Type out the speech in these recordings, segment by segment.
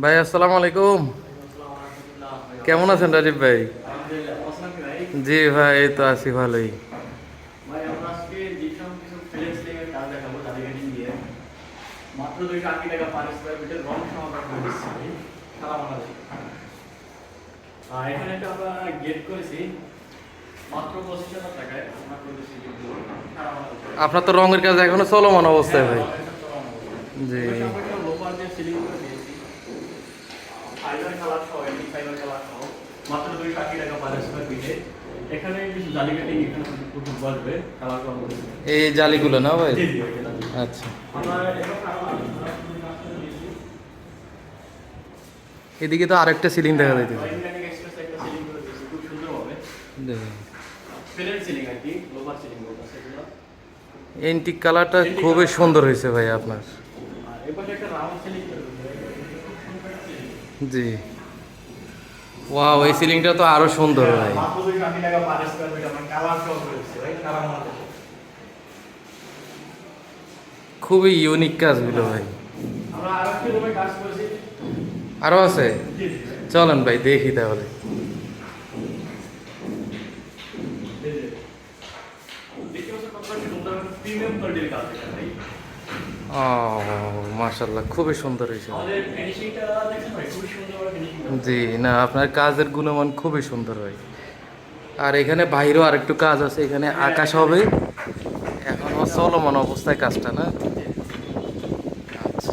ভাই আসসালামু আলাইকুম। কেমন আছেন রাজীব ভাই? জি ভাই এই তো আছি ভালোই। এখানে একটা আমরা গেট করেছি। আপনার তো রঙের কাজ এখনও চলমান অবস্থায় ভাই। জি ওই সামনে একটা লোপার দিয়ে সিলিং করে দিয়েছি ফাইবার কালার সহ এন্টি ফাইবার কালার সহ মাত্র দুইশো আশি টাকা পার স্কোয়ার ফিটে এখানে কিছু জালি কাটিং এখানে কালার করা এই জালিগুলো না ভাই। আচ্ছা। এদিকে তো আরেকটা সিলিং দেখা খুব আর কি, ceiling এন্টিক কালারটা খুবই সুন্দর হয়েছে ভাই আপনার। একটা করে দিয়েছি, খুব সুন্দর একটা ceiling। জি। ওয়াও এই সিলিংটা তো আরও সুন্দর ভাই। মাত্র 280 টাকা per square feet আমরা colour সহ করে দিচ্ছি, ভাই, বাংলাদেশে। খুবই ইউনিক কাজগুলো ভাই। আরও আছে? চলেন ভাই দেখি তাহলে। জি, জি। দেখতে পাচ্ছেন কতটা সুন্দর premium quality র কাজ মাশাল্লাহ খুবই সুন্দর হয়েছে। জি না আপনার কাজের গুণমান খুবই সুন্দর হয়। আর এখানে বাইরেও আরেকটু কাজ আছে এখানে আকাশ হবে। এখনও চলমান অবস্থায় কাজটা না? আচ্ছা।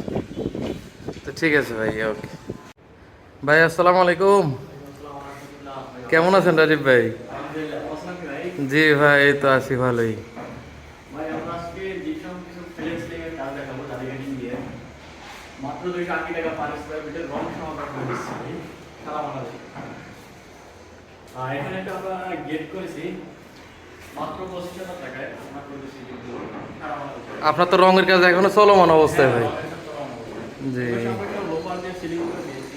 তো ঠিক আছে ভাই ওকে। ভাই আসসালামু আলাইকুম। কেমন আছেন রাজীব ভাই? ভাই। জি ভাই এই তো আছি ভালোই ভাই আমরা আজকে জিপসাম কিছু ফ্লেক্স লেগের কাজ দেখাবো তাদের কাটিং দিয়ে মাত্র স্কোয়ার রং সমাধান এখানে একটা আমরা গেট করেছি মাত্র পঁচিশ হাজার টাকায় আমরা করেছি সারা আপনার তো রঙের কাজ এখনও চলমান অবস্থায় ভাই। জি ওই সামনে একটা লোপার দিয়ে সিলিং করে দিয়েছি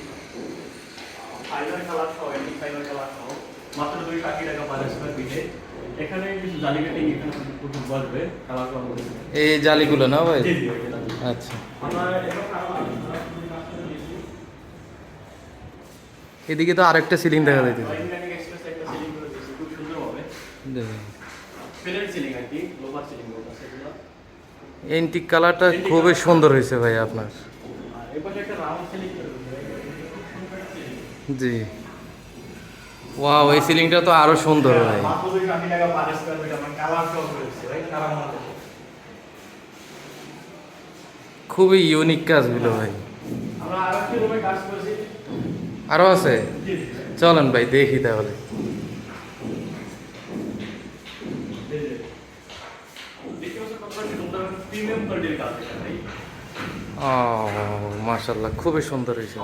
ফাইবার কালার সহ এন্টি ফাইবার কালার সহ মাত্র দুইশো আশি টাকা পার স্কোয়ার ফিটে এখানে কিছু জালি কাটিং এখানে বসবে কালার এই জালিগুলো না ভাই। আচ্ছা আমরা এখন আরও আরও কাজ করে দিয়েছি। এদিকে তো আরেকটা সিলিং দেখা যাইতেছে। এন্টিক কালারটা খুবই সুন্দর হয়েছে ভাই আপনার। জি। ওয়াও এই সিলিংটা তো আরও সুন্দর ভাই। মাত্র 280 টাকা per square feet আমরা colour সহ করে দিচ্ছি, ভাই, খুবই ইউনিক কাজগুলো ভাই। আমরা এ কাজ করেছি। আরও আছে? চলেন ভাই, দেখি তাহলে। মাশাল্লাহ খুবই সুন্দর হয়েছে।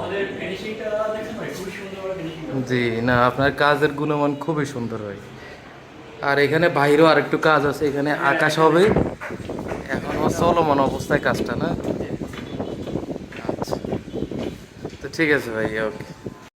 জি, না, আপনার কাজের গুণমান খুবই সুন্দর হয়। আর এখানে বাইরেও আরেকটু কাজ আছে, এখানে আকাশ হবে। এখনও চলমান অবস্থায় কাজটা, না? আচ্ছা। তো ঠিক আছে ভাই, ওকে।